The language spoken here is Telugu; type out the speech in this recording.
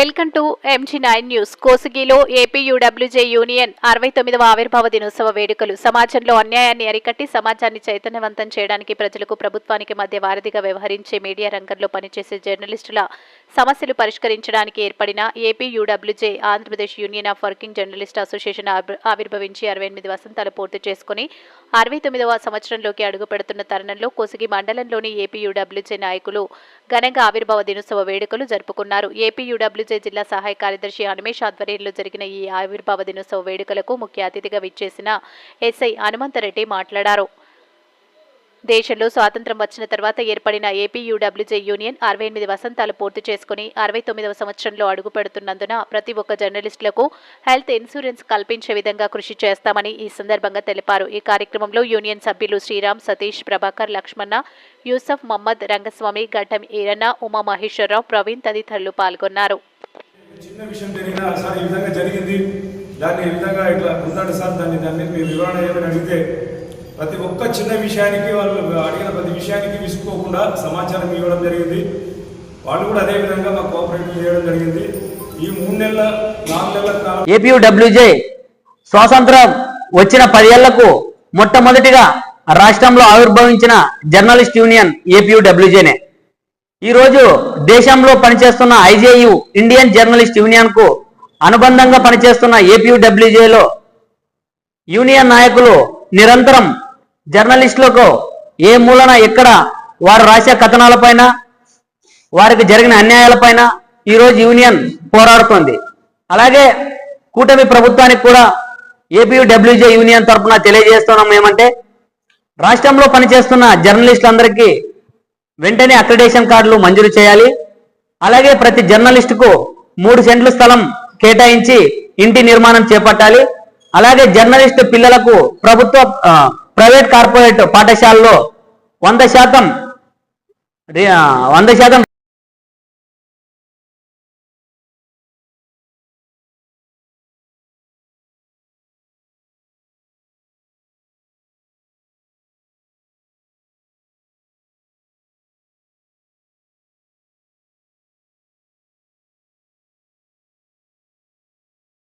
Welcome to MG nine news కోసిగిలో APUWJ union అరవై తొమ్మిదవ ఆవిర్భావ దినోత్సవ వేడుకలు. సమాజంలో అన్యాయాన్ని అరికట్టి సమాజాన్ని చైతన్యవంతం చేయడానికి ప్రజలకు ప్రభుత్వానికి మధ్య వారధిగా వ్యవహరించే మీడియా రంగంలో పనిచేసే జర్నలిస్టుల సమస్యలు పరిష్కరించడానికి ఏర్పడిన APUWJ Andhra Pradesh union of working journalist association ఆవిర్భవించి అరవై ఎనిమిది వసంతాలు పూర్తి చేసుకుని అరవై తొమ్మిదవ సంవత్సరంలోకి అడుగుపెడుతున్న తరుణంలో కోసిగి మండలంలోని ఏపీయూడబ్ల్యూజే నాయకులు ఘనంగా ఆవిర్భావ దినోత్సవ వేడుకలు జరుపుకున్నారు. ఏపీయూడబ్ల్యూజే జిల్లా సహాయ కార్యదర్శి హనుమేష్ ఆధ్వర్యంలో జరిగిన ఈ ఆవిర్భావ దినోత్సవ వేడుకలకు ముఖ్య అతిథిగా విచ్చేసిన ఎస్ఐ హనుమంతరెడ్డి మాట్లాడారు. దేశంలో స్వాతంత్రం వచ్చిన తర్వాత ఏర్పడిన ఏపీయూడబ్ల్యూజే యూనియన్ అరవై ఎనిమిది వసంతాలు పూర్తి చేసుకుని అరవై తొమ్మిదవ సంవత్సరంలో అడుగు పెడుతున్నందున ప్రతి ఒక్క జర్నలిస్టులకు హెల్త్ ఇన్సూరెన్స్ కల్పించే విధంగా కృషి చేస్తామని ఈ సందర్భంగా తెలిపారు. ఈ కార్యక్రమంలో యూనియన్ సభ్యులు శ్రీరామ్ సతీష్ ప్రభాకర్ లక్ష్మణ యూసఫ్ మహమ్మద్ రంగస్వామి గడ్డం ఈరన్న ఉమా మహేశ్వరరావు ప్రవీణ్ తదితరులు పాల్గొన్నారు. చిన్న విషయం జరిగినా సార్ ఈ విధంగా జరిగింది. దాన్ని ఈ విధంగా ఇట్లా ఉందండి సార్ దాన్ని దాన్ని మీరు వివరణ ఏమైనా అడిగితే ప్రతి ఒక్క చిన్న విషయానికి వాళ్ళు అడిగిన ప్రతి విషయానికి విసుకోకుండా సమాచారం ఇవ్వడం జరిగింది. వాళ్ళు కూడా అదే విధంగా మాకు కోఆపరేటివ్ చేయడం జరిగింది. ఈ మూడు నెలల నాలుగు నెలల కాలం ఏపీడబ్ల్యూజే స్వాతంత్రం వచ్చిన పదేళ్ళకు మొట్టమొదటిగా రాష్ట్రంలో ఆవిర్భవించిన జర్నలిస్ట్ యూనియన్ ఏపీయూడబ్ల్యూజేనే. ఈరోజు దేశంలో పనిచేస్తున్న ఐజేయు ఇండియన్ జర్నలిస్ట్ యూనియన్కు అనుబంధంగా పనిచేస్తున్న ఏపీయూడబ్ల్యూజేలో యూనియన్ నాయకులు నిరంతరం జర్నలిస్టులకు ఏ మూలన ఎక్కడ వారు రాసే కథనాలపైన వారికి జరిగిన అన్యాయాలపైన ఈరోజు యూనియన్ పోరాడుతోంది. అలాగే కూటమి ప్రభుత్వానికి కూడా ఏపీడబ్ల్యూజే యూనియన్ తరఫున తెలియజేస్తున్నాం ఏమంటే రాష్ట్రంలో పనిచేస్తున్న జర్నలిస్టులందరికీ వెంటనే అక్రిడేషన్ కార్డులు మంజూరు చేయాలి. అలాగే ప్రతి జర్నలిస్టుకు మూడు సెంట్ల స్థలం కేటాయించి ఇంటి నిర్మాణం చేపట్టాలి. అలాగే జర్నలిస్టు పిల్లలకు ప్రభుత్వ ప్రైవేట్ కార్పొరేట్ పాఠశాలలో వంద శాతం వంద శాతం